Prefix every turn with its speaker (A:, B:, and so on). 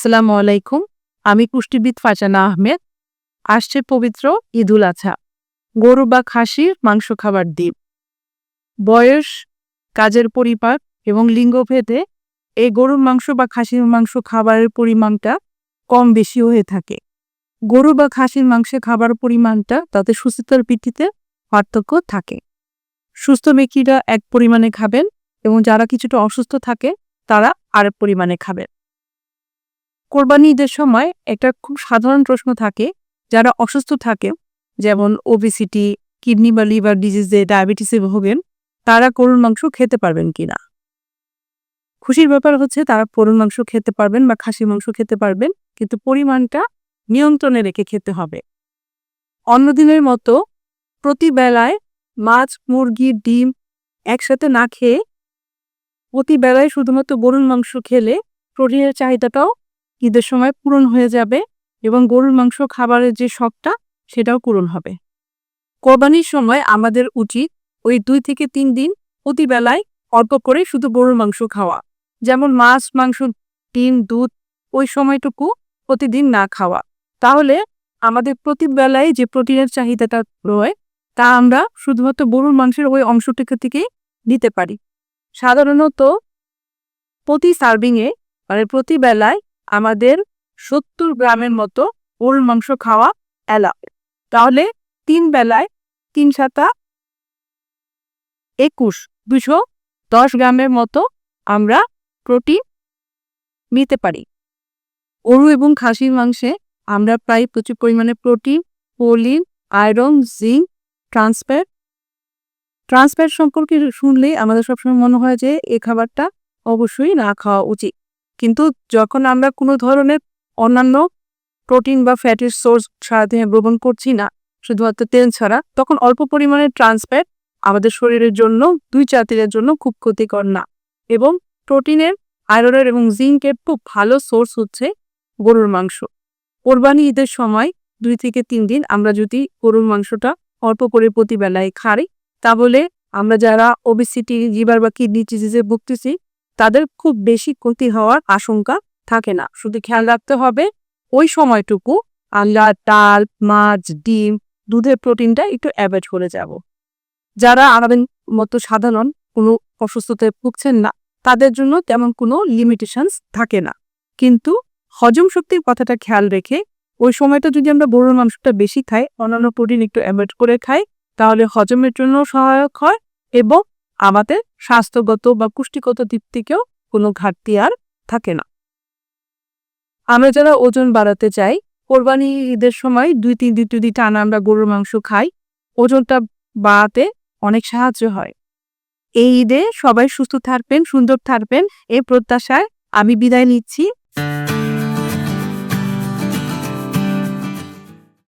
A: আসসালামু আলাইকুম, আমি পুষ্টিবিদ ফারজানা আহমেদ। আসছে পবিত্র ঈদুল আছা গরু বা খাসির মাংস খাবার দ্বীপ। বয়স, কাজের পরিপাক এবং লিঙ্গভেদে এই গরুর মাংস বা খাসির মাংস খাবারের পরিমাণটা কম বেশি হয়ে থাকে। গরু বা খাসির মাংসে খাবার পরিমাণটা তাতে সুস্থতার ভিত্তিতে পার্থক্য থাকে। সুস্থ ব্যক্তিরা এক পরিমাণে খাবেন এবং যারা কিছুটা অসুস্থ থাকে, তারা আরেক পরিমাণে খাবেন। কোরবানি ঈদের সময় একটা খুব সাধারণ প্রশ্ন থাকে, যারা অসুস্থ থাকে, যেমন ওবিসিটি কিডনি বা লিভার ডিজিজে ডায়াবেটিসে ভোগেন, তারা গরুর মাংস খেতে পারবেন কিনা? খুশির ব্যাপার হচ্ছে তারা গরুর মাংস খেতে পারবেন বা খাসির মাংস খেতে পারবেন, কিন্তু পরিমাণটা নিয়ন্ত্রণে রেখে খেতে হবে। অন্য দিনের মতো প্রতি বেলায় মাছ, মুরগি, ডিম একসাথে না খেয়ে প্রতি বেলায় শুধুমাত্র গরুর মাংস খেলে প্রোটিনের চাহিদাটাও ঈদের সময় পূরণ হয়ে যাবে এবং গরুর মাংস খাবারের যে শখটা, সেটাও পূরণ হবে। কোরবানির সময় আমাদের উচিত ওই দুই থেকে তিন দিন প্রতিবেলায় অল্প করে শুধু গরুর মাংস খাওয়া। যেমন মাছ, মাংস, ডিম, দুধ, ওই সময়টুকু প্রতিদিন না খাওয়া। তাহলে আমাদের প্রতিবেলায় যে প্রোটিনের চাহিদাটা রয়, তা আমরা শুধুমাত্র গরুর মাংসের ওই অংশটুকু থেকে নিতে পারি। সাধারণত প্রতি সার্ভিংয়ে মানে প্রতি বেলায় আমাদের সত্তর গ্রামের মতো গরুর মাংস খাওয়া এলা তাহলে তিন বেলায় তিন সাতা একুশ, দুশো দশ গ্রামের মতো আমরা প্রোটিন নিতে পারি। গরু এবং খাসির মাংসে আমরা প্রায় প্রচুর পরিমাণে protein, পোলিন, iron, zinc, trans fat. Trans fat সম্পর্কে শুনলে আমাদের সবসময় মনে হয় যে এ খাবারটা অবশ্যই না খাওয়া উচিত। কিন্তু যখন আমরা কোনো ধরনের অন্যান্য প্রোটিন বা ফ্যাটের সোর্স সারাদিনে গ্রহণ করছি না, শুধুমাত্র তেল ছাড়া, তখন অল্প পরিমাণে ট্রান্সফ্যাট আমাদের শরীরের জন্য, দুই জাতির জন্য খুব ক্ষতিকর না। এবং প্রোটিনের, আয়রনের এবং জিঙ্কের খুব ভালো সোর্স হচ্ছে গরুর মাংস। কোরবানি ঈদের সময় দুই থেকে তিন দিন আমরা যদি গরুর মাংসটা অল্প করে প্রতিবেলায় খাই, তাহলে আমরা যারা ওবিসিটি লিভার বা কিডনি ডিজিজে ভুগতেছি তাদের খুব বেশি ক্ষতি হওয়ার আশঙ্কা থাকে না। শুধু খেয়াল রাখতে হবে, ওই সময়টুকু আমরা ডাল, মাছ, ডিম, দুধের প্রোটিনটা একটু অ্যাভয়েড করে যাব। যারা আমাদের মতো সাধারণ কোনো অসুস্থতায় ভুগছেন না, তাদের জন্য তেমন কোনো লিমিটেশনস থাকে না। কিন্তু হজম শক্তির কথাটা খেয়াল রেখে ওই সময়টা যদি আমরা গরুর মাংসটা বেশি খাই, অন্যান্য প্রোটিন একটু অ্যাভয়েড করে খাই, তাহলে হজমের জন্য সহায়ক হয় এবং আমাদের স্বাস্থ্যগত বা পুষ্টিগত দিক থেকেও কোনো ঘাটতি আর থাকে না। আমরা যারা ওজন বাড়াতে চাই, কোরবানি ঈদের সময় দুই তিন দিন যদি টানা আমরা গরুর মাংস খাই, ওজনটা বাড়াতে অনেক সাহায্য হয়। এই ঈদে সবাই সুস্থ থাকবেন, সুন্দর থাকবেন এই প্রত্যাশায় আমি বিদায় নিচ্ছি।